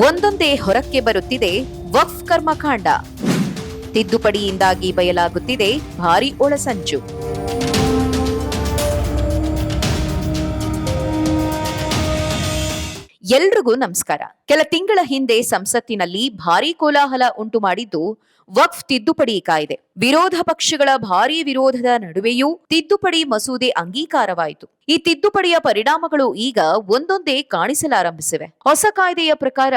ಒಂದೊಂದೇ ಹೊರಕ್ಕೆ ಬರುತ್ತಿದೆ ವಕ್ಫ್ ಕರ್ಮಕಾಂಡ. ತಿದ್ದುಪಡಿಯಿಂದಾಗಿ ಬಯಲಾಗುತ್ತಿದೆ ಭಾರಿ ಒಳಸಂಚು ಎಲ್ರಿಗೂ ನಮಸ್ಕಾರ. ಕೆಲ ತಿಂಗಳ ಹಿಂದೆ ಸಂಸತ್ತಿನಲ್ಲಿ ಭಾರೀ ಕೋಲಾಹಲ ಉಂಟು ಮಾಡಿದ್ದು ವಕ್ಫ್ ತಿದ್ದುಪಡಿ ಕಾಯ್ದೆ. ವಿರೋಧ ಪಕ್ಷಗಳ ಭಾರೀ ವಿರೋಧದ ನಡುವೆಯೂ ತಿದ್ದುಪಡಿ ಮಸೂದೆ ಅಂಗೀಕಾರವಾಯಿತು. ಈ ತಿದ್ದುಪಡಿಯ ಪರಿಣಾಮಗಳು ಈಗ ಒಂದೊಂದೇ ಕಾಣಿಸಲಾರಂಭಿಸಿವೆ. ಹೊಸ ಕಾಯ್ದೆಯ ಪ್ರಕಾರ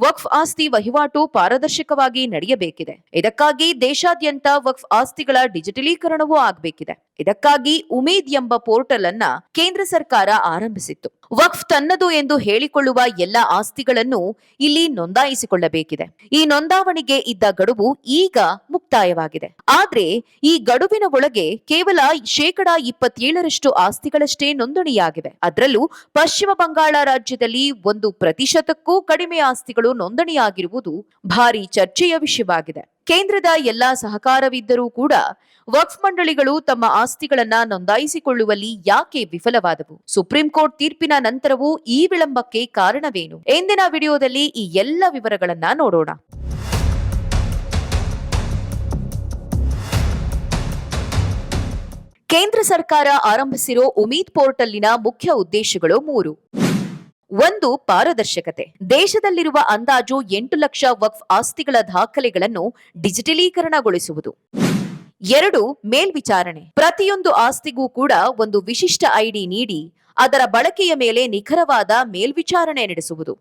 ವಕ್ಫ್ ಆಸ್ತಿ ವಹಿವಾಟು ಪಾರದರ್ಶಕವಾಗಿ ನಡೆಯಬೇಕಿದೆ. ಇದಕ್ಕಾಗಿ ದೇಶಾದ್ಯಂತ ವಕ್ಫ್ ಆಸ್ತಿಗಳ ಡಿಜಿಟಲೀಕರಣವೂ ಆಗಬೇಕಿದೆ. ಇದಕ್ಕಾಗಿ ಉಮೇದ್ ಎಂಬ ಪೋರ್ಟಲ್ ಅನ್ನ ಕೇಂದ್ರ ಸರ್ಕಾರ ಆರಂಭಿಸಿತ್ತು. ವಕ್ಫ್ ತನ್ನದು ಎಂದು ಹೇಳಿಕೊಳ್ಳುವ ಎಲ್ಲ ಆಸ್ತಿಗಳನ್ನು ಇಲ್ಲಿ ನೋಂದಾಯಿಸಿಕೊಳ್ಳಬೇಕಿದೆ. ಈ ನೋಂದಾವಣಿಗೆ ಇದ್ದ ಗಡುವು ಈಗ ಮುಕ್ತಾಯವಾಗಿದೆ. ಆದ್ರೆ ಈ ಗಡುವಿನ ಒಳಗೆ ಕೇವಲ ಶೇಕಡ ಇಪ್ಪತ್ತೇಳರಷ್ಟು ಆಸ್ತಿಗಳಷ್ಟೇ ನೋಂದಣಿಯಾಗಿವೆ. ಅದರಲ್ಲೂ ಪಶ್ಚಿಮ ಬಂಗಾಳ ರಾಜ್ಯದಲ್ಲಿ ಒಂದು ಪ್ರತಿಶತಕ್ಕೂ ಕಡಿಮೆ ಆಸ್ತಿಗಳು ನೋಂದಣಿಯಾಗಿರುವುದು ಭಾರಿ ಚರ್ಚೆಯ ವಿಷಯವಾಗಿದೆ. ಕೇಂದ್ರದ ಎಲ್ಲಾ ಸಹಕಾರವಿದ್ದರೂ ಕೂಡ ವಕ್ಫ್ ಮಂಡಳಿಗಳು ತಮ್ಮ ಆಸ್ತಿಗಳನ್ನ ನೋಂದಾಯಿಸಿಕೊಳ್ಳುವಲ್ಲಿ ಯಾಕೆ ವಿಫಲವಾದವು? ಸುಪ್ರೀಂ ಕೋರ್ಟ್ ತೀರ್ಪಿನ ನಂತರವೂ ಈ ವಿಳಂಬಕ್ಕೆ ಕಾರಣವೇನು? ಎಂದಿನ ವಿಡಿಯೋದಲ್ಲಿ ಈ ಎಲ್ಲ ವಿವರಗಳನ್ನ ನೋಡೋಣ. ಕೇಂದ್ರ ಸರ್ಕಾರ ಆರಂಭಿಸಿರೋ ಉಮೀದ್ ಪೋರ್ಟಲ್ನ ಮುಖ್ಯ ಉದ್ದೇಶಗಳು ಮೂರು. ಒಂದು, ಪಾರದರ್ಶಕತೆ. ದೇಶದಲ್ಲಿರುವ ಅಂದಾಜು ಎಂಟು ಲಕ್ಷ ವಕ್ಫ್ ಆಸ್ತಿಗಳ ದಾಖಲೆಗಳನ್ನು ಡಿಜಿಟಲೀಕರಣಗೊಳಿಸುವುದು. ಎರಡು, ಮೇಲ್ವಿಚಾರಣೆ. ಪ್ರತಿಯೊಂದು ಆಸ್ತಿಗೂ ಕೂಡ ಒಂದು ವಿಶಿಷ್ಟ ಐಡಿ ನೀಡಿ, ಅದರ ಬಳಕೆಯ ಮೇಲೆ ನಿಖರವಾದ ಮೇಲ್ವಿಚಾರಣೆ ನಡೆಸುವುದು.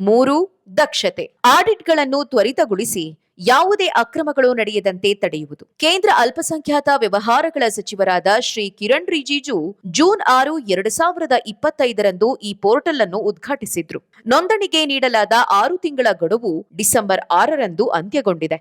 ಮೂರು, ದಕ್ಷತೆ. ಆಡಿಟ್ಗಳನ್ನು ತ್ವರಿತಗೊಳಿಸಿ ಯಾವುದೇ ಅಕ್ರಮಗಳು ನಡೆಯದಂತೆ ತಡೆಯುವುದು. ಕೇಂದ್ರ ಅಲ್ಪಸಂಖ್ಯಾತ ವ್ಯವಹಾರಗಳ ಸಚಿವರಾದ ಶ್ರೀ ಕಿರಣ್ ರಿಜಿಜು ಜೂನ್ ಆರು, ಎರಡು ಸಾವಿರದ ಇಪ್ಪತ್ತೈದರಂದು ಈ ಪೋರ್ಟಲ್ ಅನ್ನು ಉದ್ಘಾಟಿಸಿದ್ರು. ನೋಂದಣಿಗೆ ನೀಡಲಾದ ಆರು ತಿಂಗಳ ಗಡುವು ಡಿಸೆಂಬರ್ ಆರರಂದು ಅಂತ್ಯಗೊಂಡಿದೆ.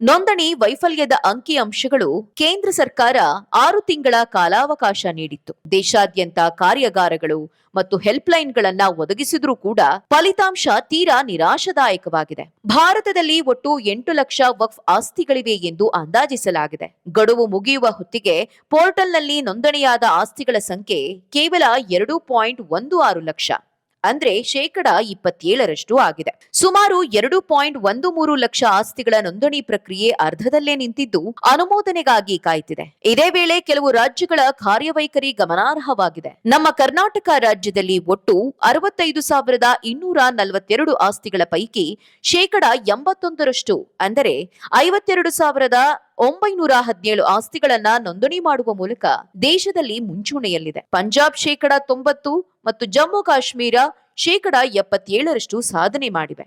ನೋಂದಣಿ ವೈಫಲ್ಯದ ಅಂಕಿ ಅಂಶಗಳು ಕೇಂದ್ರ ಸರ್ಕಾರ ಆರು ತಿಂಗಳ ಕಾಲಾವಕಾಶ ನೀಡಿತ್ತು. ದೇಶಾದ್ಯಂತ ಕಾರ್ಯಾಗಾರಗಳು ಮತ್ತು ಹೆಲ್ಪ್ಲೈನ್ಗಳನ್ನ ಒದಗಿಸಿದ್ರೂ ಕೂಡ ಫಲಿತಾಂಶ ತೀರಾ ನಿರಾಶದಾಯಕವಾಗಿದೆ. ಭಾರತದಲ್ಲಿ ಒಟ್ಟು ಎಂಟು ಲಕ್ಷ ವಕ್ಫ್ ಆಸ್ತಿಗಳಿವೆ ಎಂದು ಅಂದಾಜಿಸಲಾಗಿದೆ. ಗಡುವು ಮುಗಿಯುವ ಹೊತ್ತಿಗೆ ಪೋರ್ಟಲ್ನಲ್ಲಿ ನೋಂದಣಿಯಾದ ಆಸ್ತಿಗಳ ಸಂಖ್ಯೆ ಕೇವಲ ಎರಡು ಪಾಯಿಂಟ್ ಒಂದು ಆರು ಲಕ್ಷ. ಅಂದ್ರೆ ಶೇಕಡ ಇಪ್ಪತ್ತೇಳರಷ್ಟು ಆಗಿದೆ. ಸುಮಾರು ಎರಡು ಪಾಯಿಂಟ್ ಒಂದು ಮೂರು ಲಕ್ಷ ಆಸ್ತಿಗಳ ನೋಂದಣಿ ಪ್ರಕ್ರಿಯೆ ಅರ್ಧದಲ್ಲೇ ನಿಂತಿದ್ದು ಅನುಮೋದನೆಗಾಗಿ ಕಾಯ್ತಿದೆ. ಇದೇ ವೇಳೆ ಕೆಲವು ರಾಜ್ಯಗಳ ಕಾರ್ಯವೈಖರಿ ಗಮನಾರ್ಹವಾಗಿದೆ. ನಮ್ಮ ಕರ್ನಾಟಕ ರಾಜ್ಯದಲ್ಲಿ ಒಟ್ಟು ಅರವತ್ತೈದು ಸಾವಿರದ ಇನ್ನೂರ ನಲವತ್ತೆರಡು ಆಸ್ತಿಗಳ ಪೈಕಿ ಶೇಕಡ ಎಂಬತ್ತೊಂದರಷ್ಟು, ಅಂದರೆ ಐವತ್ತೆರಡು ಸಾವಿರದ ಒಂಬೈನೂರ ಹದಿನೇಳು ಆಸ್ತಿಗಳನ್ನ ನೋಂದಣಿ ಮಾಡುವ ಮೂಲಕ ದೇಶದಲ್ಲಿ ಮುಂಚೂಣಿಯಲ್ಲಿದೆ. ಪಂಜಾಬ್ ಶೇಕಡ ತೊಂಬತ್ತು ಮತ್ತು ಜಮ್ಮು ಕಾಶ್ಮೀರ ಶೇಕಡ ಎಪ್ಪತ್ತೇಳರಷ್ಟು ಸಾಧನೆ ಮಾಡಿವೆ.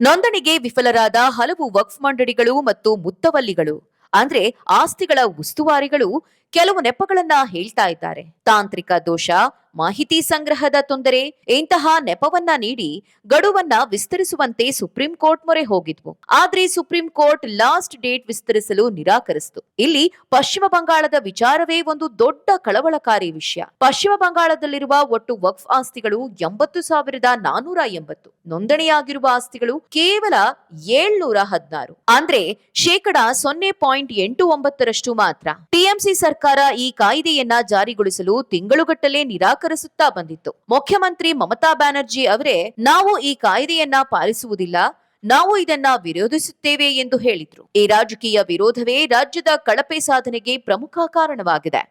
ನೋಂದಣಿಗೆ ವಿಫಲರಾದ ಹಲವು ವಕ್ಫ್ ಮಂಡಳಿಗಳು ಮತ್ತು ಮುತ್ತವಲ್ಲಿಗಳು, ಅಂದ್ರೆ ಆಸ್ತಿಗಳ ಉಸ್ತುವಾರಿಗಳು ಕೆಲವು ನೆಪಗಳನ್ನ ಹೇಳ್ತಾ ಇದ್ದಾರೆ. ತಾಂತ್ರಿಕ ದೋಷ ಮಾಹಿತಿ ಸಂಗ್ರಹದ ತೊಂದರೆ, ಇಂತಹ ನೆಪವನ್ನ ನೀಡಿ ಗಡುವನ್ನ ವಿಸ್ತರಿಸುವಂತೆ ಸುಪ್ರೀಂ ಕೋರ್ಟ್ ಮೊರೆ ಹೋಗಿದ್ವು. ಆದ್ರೆ ಸುಪ್ರೀಂ ಕೋರ್ಟ್ ಲಾಸ್ಟ್ ಡೇಟ್ ವಿಸ್ತರಿಸಲು ನಿರಾಕರಿಸಿತು. ಇಲ್ಲಿ ಪಶ್ಚಿಮ ಬಂಗಾಳದ ವಿಚಾರವೇ ಒಂದು ದೊಡ್ಡ ಕಳವಳಕಾರಿ ವಿಷಯ. ಪಶ್ಚಿಮ ಬಂಗಾಳದಲ್ಲಿರುವ ಒಟ್ಟು ವಕ್ಫ್ ಆಸ್ತಿಗಳು ಎಂಬತ್ತು ಸಾವಿರದ ನಾನೂರ ಎಂಬತ್ತು. ನೋಂದಣಿಯಾಗಿರುವ ಆಸ್ತಿಗಳು ಕೇವಲ ಏಳ್ನೂರ ಹದಿನಾರು. ಅಂದ್ರೆ ಶೇಕಡ ಸೊನ್ನೆ ಪಾಯಿಂಟ್ ಎಂಟು ಒಂಬತ್ತರಷ್ಟು ಮಾತ್ರ. ಟಿಎಂಸಿ ಸರ್ಕಾರ ಈ ಕಾಯ್ದೆಯನ್ನ ಜಾರಿಗೊಳಿಸಲು ತಿಂಗಳುಗಟ್ಟಲೆ ನಿರಾಕರಿಸುತ್ತಾ ಬಂದಿತ್ತು. ಮುಖ್ಯಮಂತ್ರಿ ಮಮತಾ ಬ್ಯಾನರ್ಜಿ ಅವರೇ, ನಾವು ಈ ಕಾಯ್ದೆಯನ್ನ ಪಾಲಿಸುವುದಿಲ್ಲ, ನಾವು ಇದನ್ನ ವಿರೋಧಿಸುತ್ತೇವೆ ಎಂದು ಹೇಳಿದ್ರು. ಈ ರಾಜಕೀಯ ವಿರೋಧವೇ ರಾಜ್ಯದ ಕಳಪೆ ಸಾಧನೆಗೆ ಪ್ರಮುಖ ಕಾರಣವಾಗಿದೆ.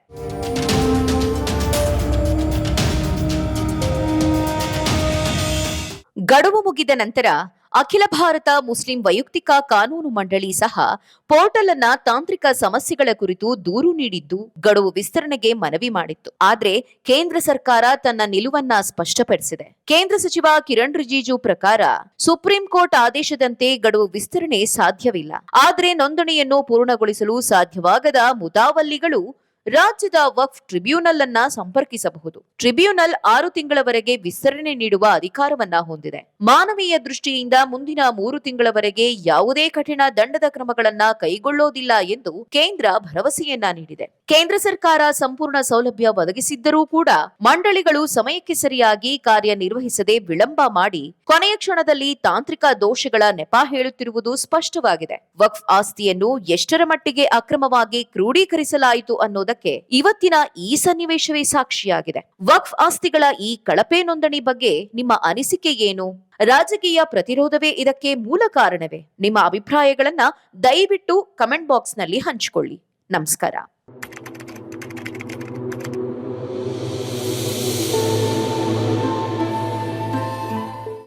ಗಡುವು ಮುಗಿದ ನಂತರ ಅಖಿಲ ಭಾರತ ಮುಸ್ಲಿಂ ವೈಯಕ್ತಿಕ ಕಾನೂನು ಮಂಡಳಿ ಸಹ ಪೋರ್ಟಲ್ ಅನ್ನ ತಾಂತ್ರಿಕ ಸಮಸ್ಯೆಗಳ ಕುರಿತು ದೂರು ನೀಡಿದ್ದು, ಗಡುವು ವಿಸ್ತರಣೆಗೆ ಮನವಿ ಮಾಡಿತ್ತು. ಆದರೆ ಕೇಂದ್ರ ಸರ್ಕಾರ ತನ್ನ ನಿಲುವನ್ನ ಸ್ಪಷ್ಟಪಡಿಸಿದೆ. ಕೇಂದ್ರ ಸಚಿವ ಕಿರಣ್ ರಿಜಿಜು ಪ್ರಕಾರ ಸುಪ್ರೀಂ ಕೋರ್ಟ್ ಆದೇಶದಂತೆ ಗಡುವು ವಿಸ್ತರಣೆ ಸಾಧ್ಯವಿಲ್ಲ. ಆದರೆ ನೋಂದಣಿಯನ್ನು ಪೂರ್ಣಗೊಳಿಸಲು ಸಾಧ್ಯವಾಗದ ಮುದಾವಲ್ಲಿಗಳು ರಾಜ್ಯದ ವಕ್ಫ್ ಟ್ರಿಬ್ಯೂನಲ್ ಅನ್ನ ಸಂಪರ್ಕಿಸಬಹುದು. ಟ್ರಿಬ್ಯುನಲ್ ಆರು ತಿಂಗಳವರೆಗೆ ವಿಸ್ತರಣೆ ನೀಡುವ ಅಧಿಕಾರವನ್ನ ಹೊಂದಿದೆ. ಮಾನವೀಯ ದೃಷ್ಟಿಯಿಂದ ಮುಂದಿನ ಮೂರು ತಿಂಗಳವರೆಗೆ ಯಾವುದೇ ಕಠಿಣ ದಂಡದ ಕ್ರಮಗಳನ್ನ ಕೈಗೊಳ್ಳೋದಿಲ್ಲ ಎಂದು ಕೇಂದ್ರ ಭರವಸೆಯನ್ನ ನೀಡಿದೆ. ಕೇಂದ್ರ ಸರ್ಕಾರ ಸಂಪೂರ್ಣ ಸೌಲಭ್ಯ ಒದಗಿಸಿದ್ದರೂ ಕೂಡ ಮಂಡಳಿಗಳು ಸಮಯಕ್ಕೆ ಸರಿಯಾಗಿ ಕಾರ್ಯನಿರ್ವಹಿಸದೆ ವಿಳಂಬ ಮಾಡಿ ಕೊನೆಯ ಕ್ಷಣದಲ್ಲಿ ತಾಂತ್ರಿಕ ದೋಷಗಳ ನೆಪ ಹೇಳುತ್ತಿರುವುದು ಸ್ಪಷ್ಟವಾಗಿದೆ. ವಕ್ಫ್ ಆಸ್ತಿಯನ್ನು ಎಷ್ಟರ ಮಟ್ಟಿಗೆ ಅಕ್ರಮವಾಗಿ ಕ್ರೋಢೀಕರಿಸಲಾಯಿತು ಅನ್ನೋದಕ್ಕೆ ಇವತ್ತಿನ ಈ ಸನ್ನಿವೇಶವೇ ಸಾಕ್ಷಿಯಾಗಿದೆ. ವಕ್ಫ್ ಆಸ್ತಿಗಳ ಈ ಕಳಪೆ ನೋಂದಣಿ ಬಗ್ಗೆ ನಿಮ್ಮ ಅನಿಸಿಕೆ ಏನು? ರಾಜಕೀಯ ಪ್ರತಿರೋಧವೇ ಇದಕ್ಕೆ ಮೂಲ ಕಾರಣವೇ? ನಿಮ್ಮ ಅಭಿಪ್ರಾಯಗಳನ್ನ ದಯವಿಟ್ಟು ಕಮೆಂಟ್ ಬಾಕ್ಸ್ನಲ್ಲಿ ಹಂಚಿಕೊಳ್ಳಿ. ನಮಸ್ಕಾರ.